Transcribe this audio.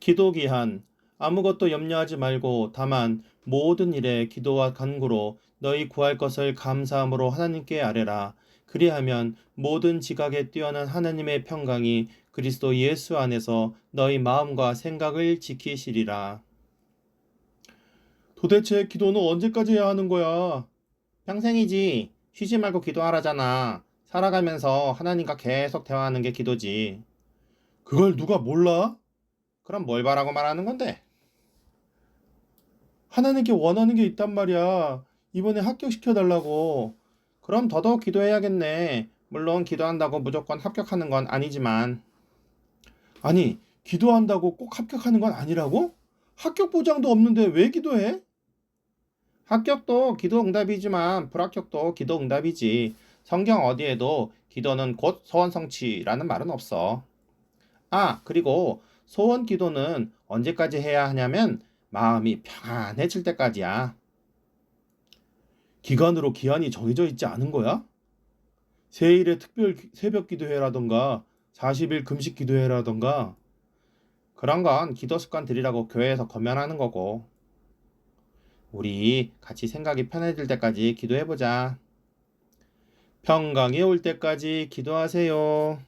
기도 기한 아무것도 염려하지 말고 다만 모든 일에 기도와 간구로 너희 구할 것을 감사함으로 하나님께 아뢰라. 그리하면 모든 지각에 뛰어난 하나님의 평강이 그리스도 예수 안에서 너희 마음과 생각을 지키시리라. 도대체 기도는 언제까지 해야 하는 거야? 평생이지. 쉬지 말고 기도하라잖아. 살아가면서 하나님과 계속 대화하는 게 기도지. 그걸 누가 몰라? 그럼 뭘 바라고 말하는 건데? 하나님께 원하는 게 있단 말이야. 이번에 합격시켜 달라고. 그럼 더더욱 기도해야겠네. 물론 기도한다고 무조건 합격하는 건 아니지만. 아니, 기도한다고 꼭 합격하는 건 아니라고? 합격 보장도 없는데 왜 기도해? 합격도 기도 응답이지만 불합격도 기도 응답이지. 성경 어디에도 기도는 곧 소원 성취라는 말은 없어. 아, 그리고 소원 기도는 언제까지 해야 하냐면 마음이 평안해질 때까지야. 기간으로 기한이 정해져 있지 않은 거야? 세일에 특별 기- 새벽 기도회라던가 40일 금식 기도회라던가 그런 건 기도 습관 들이라고 교회에서 권면하는 거고. 우리 같이 생각이 편해질 때까지 기도해보자. 평강이 올 때까지 기도하세요.